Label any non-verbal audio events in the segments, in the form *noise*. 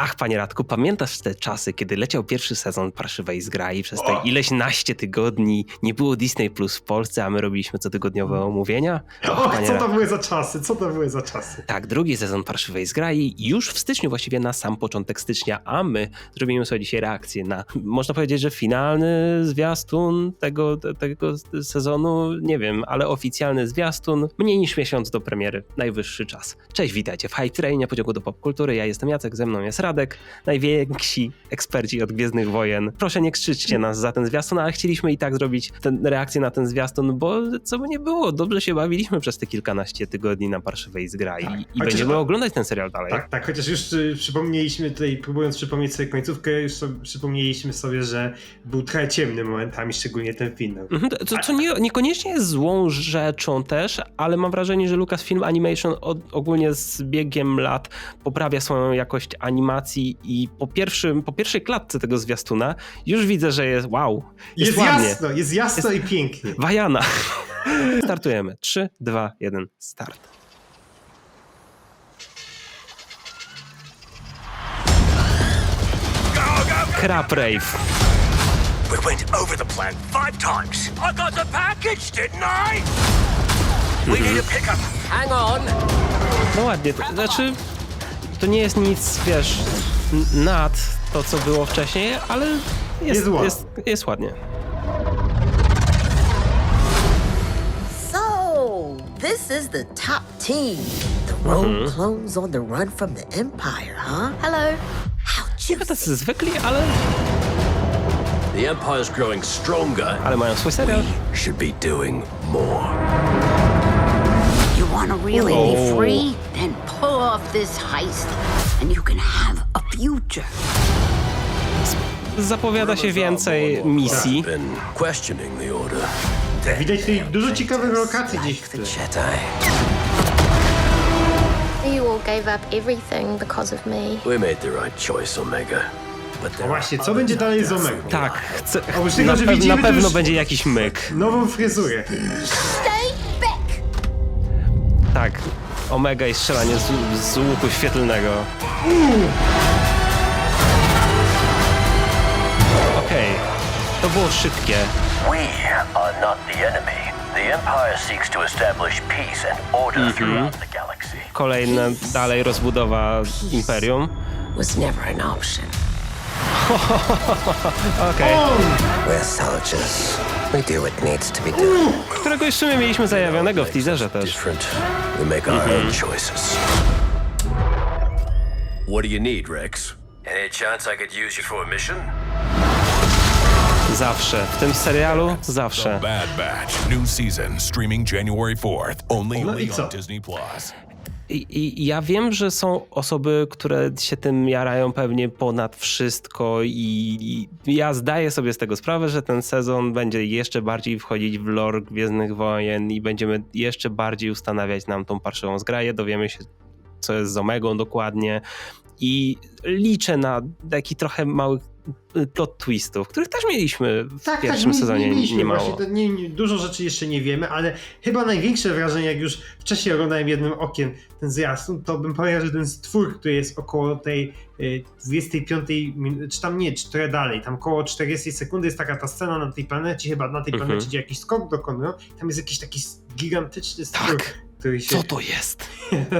Ach, panie Radku, pamiętasz te czasy, kiedy leciał pierwszy sezon Parszywej Zgrai przez te ileś naście tygodni nie było Disney Plus w Polsce, a my robiliśmy cotygodniowe omówienia? Och, Och, co to Radku. były za czasy, co to były za czasy? Tak, drugi sezon Parszywej Zgrai już w styczniu, właściwie na sam początek stycznia, a my zrobimy sobie dzisiaj reakcję na, można powiedzieć, że finalny zwiastun tego, te- tego sezonu, nie wiem, ale oficjalny zwiastun, mniej niż miesiąc do premiery, najwyższy czas. Cześć, witajcie w Hype Trainie, pociągu do popkultury, ja jestem Jacek, ze mną jest Radek, najwięksi eksperci od Gwiezdnych Wojen. Proszę nie krzyczcie nas za ten zwiastun, ale chcieliśmy i tak zrobić ten, reakcję na ten zwiastun, bo co by nie było, dobrze się bawiliśmy przez te kilkanaście tygodni na Parszywej Zgrai Tak. i, i Chociaż- będziemy oglądać ten serial dalej. Tak, tak, chociaż już y, przypomnieliśmy tutaj, próbując przypomnieć sobie końcówkę, już sobie, przypomnieliśmy sobie, że był trochę ciemny momentami, szczególnie ten finał. Mhm, to, to nie, niekoniecznie jest złą rzeczą też, ale mam wrażenie, że Lucasfilm Animation od, ogólnie z biegiem lat poprawia swoją jakość animacji i po, pierwszym, po pierwszej klatce tego zwiastuna już widzę, że jest wow, jest, Jest, ładnie. jasno, jest jasno i pięknie. Wajana. *laughs* Startujemy. 3, 2, 1, start. Crap Rave. We went over the plan five times. I got the package, didn't I? We need a pickup. Hang on. No ładnie, to znaczy to nie jest nic, wiesz, nad to, co było wcześniej, ale jest, Jest ładnie. jest, jest ładnie. So, this is the top team. The rogue clones on the run from the Empire, huh? Hello. Juicy. tacy zwykli, ale, The Empire's growing stronger. ale mają swój serial. Should be doing more. Want to really Oh. be free? Then pull off this heist, and you can have a future. Zapowiada się więcej misji. Been questioning the order. Widać tutaj dużo ciekawych lokacji gdzieś w The tle. Jedi. You all gave up everything because of me. We made the right choice, Omega. But there właśnie, co będzie dalej z Omegą? Tak, chcę, Oprócz tego, na, że widzimy, na to pewno już- będzie jakiś myk. Nową fryzurę. Tak, Omega i strzelanie z, z łuku świetlnego. Okej, to było szybkie. We are not the enemy. The Empire seeks to establish peace and order throughout the galaxy. Kolejna dalej rozbudowa Imperium. Was never an option. *laughs* Okej, We're soldiers. We do what needs to be done. którego już w sumie mieliśmy zajawionego w teaserze też. different. We make our own choices. What do you need, Rex? Any chance I could use you for a mission? Zawsze. W tym serialu zawsze. Bad Batch, new season, streaming January 4th, only, No only i co? on Disney Plus. I, I ja wiem, że są osoby, które się tym jarają pewnie ponad wszystko i, i ja zdaję sobie z tego sprawę, że ten sezon będzie jeszcze bardziej wchodzić w lore Gwiezdnych Wojen i będziemy jeszcze bardziej ustanawiać nam tą parszywą zgraję, dowiemy się co jest z Omegą dokładnie. I liczę na taki trochę mały plot twistów, których też mieliśmy w Tak, pierwszym tak, nie, sezonie nie, mieliśmy niemało. właśnie, nie, nie, dużo rzeczy jeszcze nie wiemy, ale chyba największe wrażenie, jak już wcześniej oglądałem jednym okiem ten zwiastun, to bym powiedział, że ten stwór, który jest około tej y, 25, min- czy tam nie, czy trochę dalej, tam około 40 sekundy jest taka ta scena na tej planecie, chyba na tej Mhm. planecie, gdzie jakiś skok dokonują, tam jest jakiś taki gigantyczny stwór, Tak. Który się... Co to jest?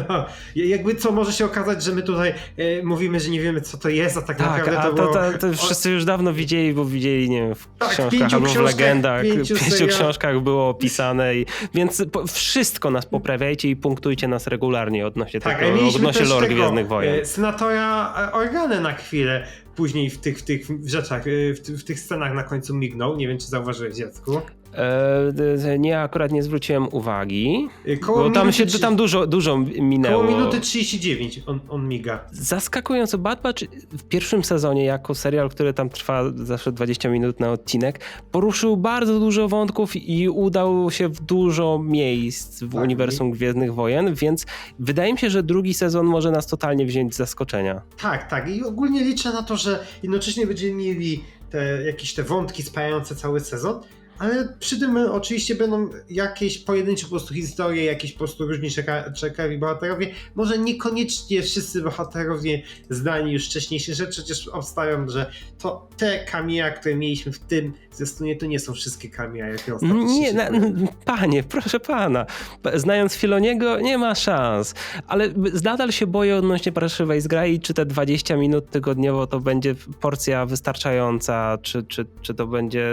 *laughs* Jakby co może się okazać, że my tutaj e, mówimy, że nie wiemy co to jest, a tak, Tak, naprawdę a to, to, było... to, to wszyscy już dawno widzieli, bo widzieli, nie wiem, w Tak, książkach pięciu albo w legendach, pięciu w pięciu serial- książkach było opisane, i, więc po, wszystko nas poprawiajcie i punktujcie nas regularnie odnośnie Tak, a tego, odnośnie lore Gwiezdnych Wojen. e, senatora e, Organę na chwilę później w tych, w tych rzeczach, e, w, w tych scenach na końcu mignął. Nie wiem, czy zauważyłeś, dziecku. E, nie, akurat nie zwróciłem uwagi, E, Koło bo tam, się, trzy- tam dużo, dużo minęło. Koło minuty 39 on, on miga. Zaskakująco Bad Batch w pierwszym sezonie, jako serial, który tam trwa zawsze 20 minut na odcinek, poruszył bardzo dużo wątków i udał się w dużo miejsc w Tak, uniwersum Gwiezdnych Wojen, więc wydaje mi się, że drugi sezon może nas totalnie wziąć z zaskoczenia. Tak, tak. I ogólnie liczę na to, że jednocześnie będziemy mieli te, jakieś te wątki spajające cały sezon, Ale przy tym e, oczywiście będą jakieś pojedyncze po prostu historie, jakieś po prostu różni czeka- czekawi bohaterowie. Może niekoniecznie wszyscy bohaterowie znani już wcześniejszych rzeczy, chociaż obstawiam, że to te kamia, które mieliśmy w tym zwiastunie, to nie są wszystkie kamia, jakie ostatnio Nie, na, *laughs* panie, proszę pana. Znając Filoniego, nie ma szans. Ale nadal się boję odnośnie parszywej zgrai, czy te 20 minut tygodniowo to będzie porcja wystarczająca, czy, czy, czy to będzie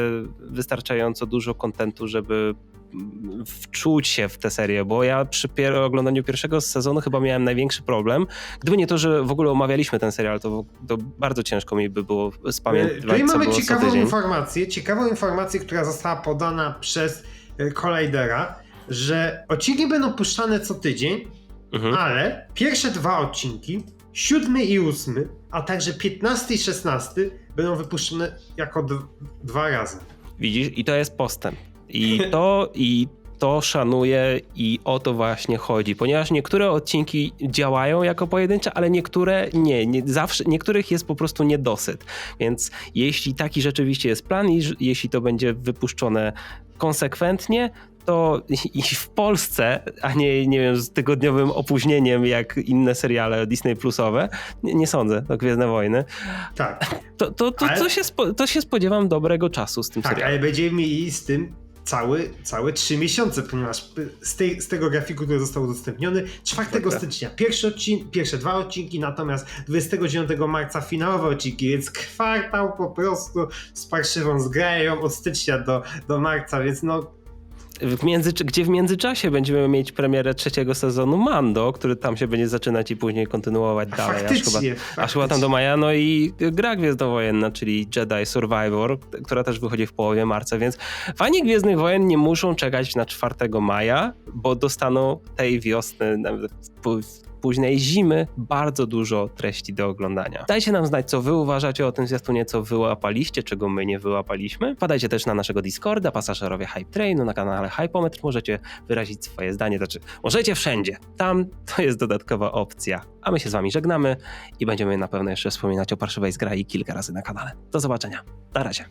wystarczająco dużo kontentu, żeby mm, wczuć się w tę serię, bo ja przy pier- oglądaniu pierwszego sezonu chyba miałem największy problem. Gdyby nie to, że w ogóle omawialiśmy ten serial, to, to bardzo ciężko mi by było E, spamiętać, Tutaj co mamy ciekawą informację, ciekawą informację, która została podana przez e, Collidera, że odcinki będą puszczane co tydzień, Mhm. ale pierwsze dwa odcinki, siódmy i ósmy, a także 15 i 16 będą wypuszczone jako dwa razy. Widzisz, i to jest postęp. I to, *laughs* i to szanuję i o to właśnie chodzi, ponieważ niektóre odcinki działają jako pojedyncze, ale niektóre nie, nie zawsze, niektórych jest po prostu niedosyt. Więc jeśli taki rzeczywiście jest plan i jeśli to będzie wypuszczone konsekwentnie, to i w Polsce, a nie, nie wiem, z tygodniowym opóźnieniem jak inne seriale Disney Plusowe, nie, nie sądzę, to Gwiezdne Wojny, Tak, to, to, to, Ale- to, się, spo, to się spodziewam dobrego czasu z tym tak, serialem. ale będziemy mieli z tym cały, całe trzy miesiące, ponieważ z, tej, z tego grafiku, który został udostępniony 4 Dobra. stycznia pierwszy odcin, pierwsze dwa odcinki, natomiast 29 marca finałowe odcinki, więc kwartał po prostu z parszywą zgrają od stycznia do, do marca, więc no W między, gdzie w międzyczasie będziemy mieć premierę trzeciego sezonu Mando, który tam się będzie zaczynać i później kontynuować A dalej. Aż faktycznie, chyba, aż chyba tam do maja. No i gra Gwiezdnowojenna, czyli Jedi Survivor, która też wychodzi w połowie marca, więc fani Gwiezdnych Wojen nie muszą czekać na 4 maja, bo dostaną tej wiosny, późnej zimy bardzo dużo treści do oglądania. Dajcie nam znać, co wy uważacie o tym zwiastunie, co wyłapaliście, czego my nie wyłapaliśmy. Padajcie też na naszego Discorda, pasażerowie Hype Trainu, na kanale Hypometr. Możecie wyrazić swoje zdanie, znaczy możecie wszędzie. Tam to jest dodatkowa opcja. A my się z wami żegnamy i będziemy na pewno jeszcze wspominać o parszywej zgrai kilka razy na kanale. Do zobaczenia. Na razie.